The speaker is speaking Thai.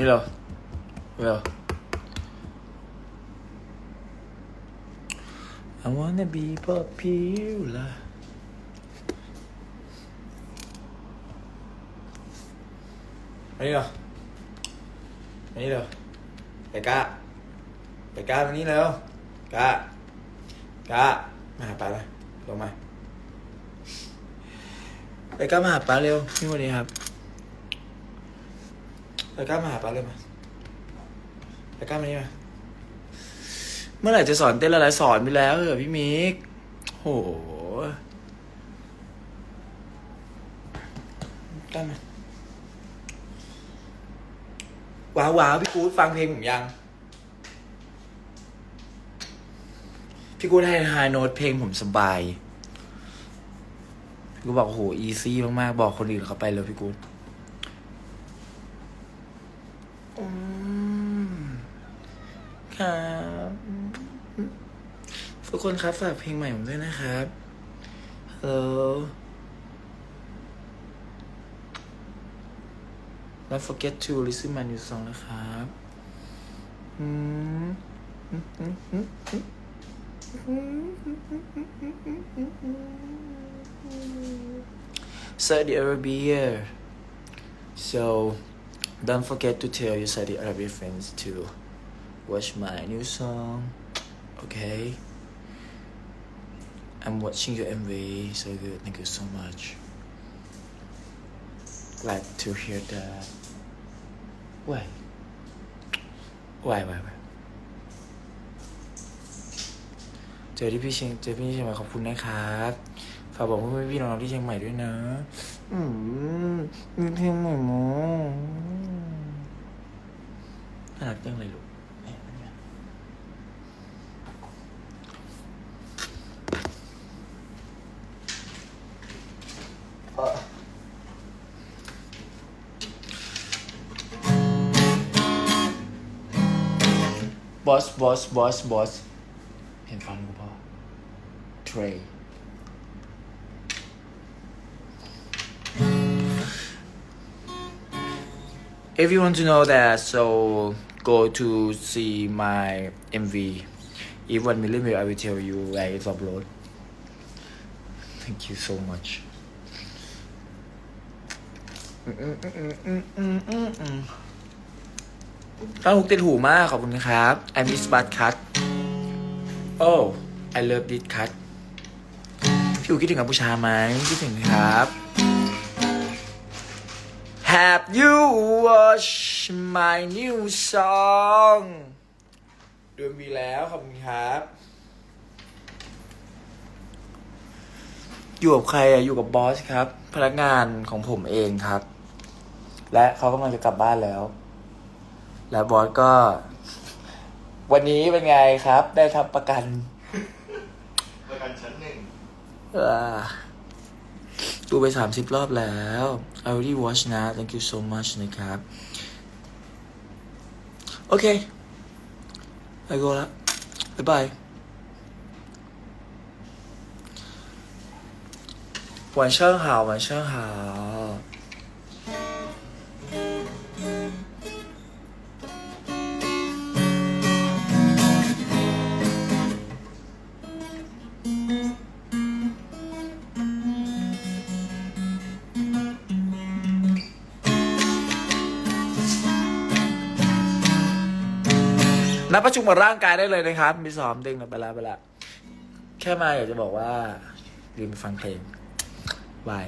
นี่เรอเร็ว I wanna be popular มานี่เหรอมานี่เหรอไอ้กะไอ้กะมานี่เร็วกะกะมาหาป้าเลยลงมาไอ้กะมาหาป้าเร็วนี่วันนี้ครับ ไอ้กะมาหาป้าเร็วมาไอ้กะมานี่มาเมื่อไหร่จะสอนเต้นอะไรสอนไปแล้วเหรอพี่มิกโหตั้งมาว้าวว้าวพี่กูดฟังเพลงผมยัง พี่กูดให้ไฮโน้ตเพลงผมสบาย พี่กูบอกโหอีซี่มากๆ บอกคนอื่นเขาไปเลยพี่กูดอืม ครับทุกคนครับฝากเพลงใหม่ผมด้วยนะครับ Hello Don't forget to listen my new song นะครับอืม Saudi Arabia so don't forget to tell your Saudi Arabia friends to watch my new song okay I'm watching your MV so good thank you so much glad to hear that why why why why เจอที่พี่เชียงเจอพี่เชียงใหม่ขอบคุณนะครับฝากบอกเพื่อนๆพี่น้องๆที่เชียงใหม่ด้วยนะ อืมมีเพลงใหม่มั้ งน่ารักจังเลยลูกแหม่เป็นไงบอสบอสบอสบอสเห็นฟันกูพอ Trey If you want to know that, so go to see my MV. If 1 million view, I will tell you where it's upload. Thank you so much. ตั้งหุกติดหูมากขอบคุณครับ I miss bud cut Oh I love this cut พี่อูคิดถึงกัมพูชาไหมคิดถึงครับ Have you watched my new song ดูมีแล้วขอบคุณครับ อยู่กับใครอะอยู่กับบอสครับ พนักงานของผมเองครับ และเขากำลังจะกลับบ้านแล้ว แล้วบอสก็ วันนี้เป็นไงครับ ได้ทำประกัน ประกันชั้นหนึ่ง อ่า ดูไปสามสิบรอบแล้ว I already watch นะ thank you so much นะครับ โอเค I go ละบ๊ายบาย晚上好晚上好 นับประชุมกับร่างกายได้เลยนะครับ มีซ้อมเด้งไปแล้วไปแล้วแค่มาอยากจะบอกว่าลืมฟังเพลงบาย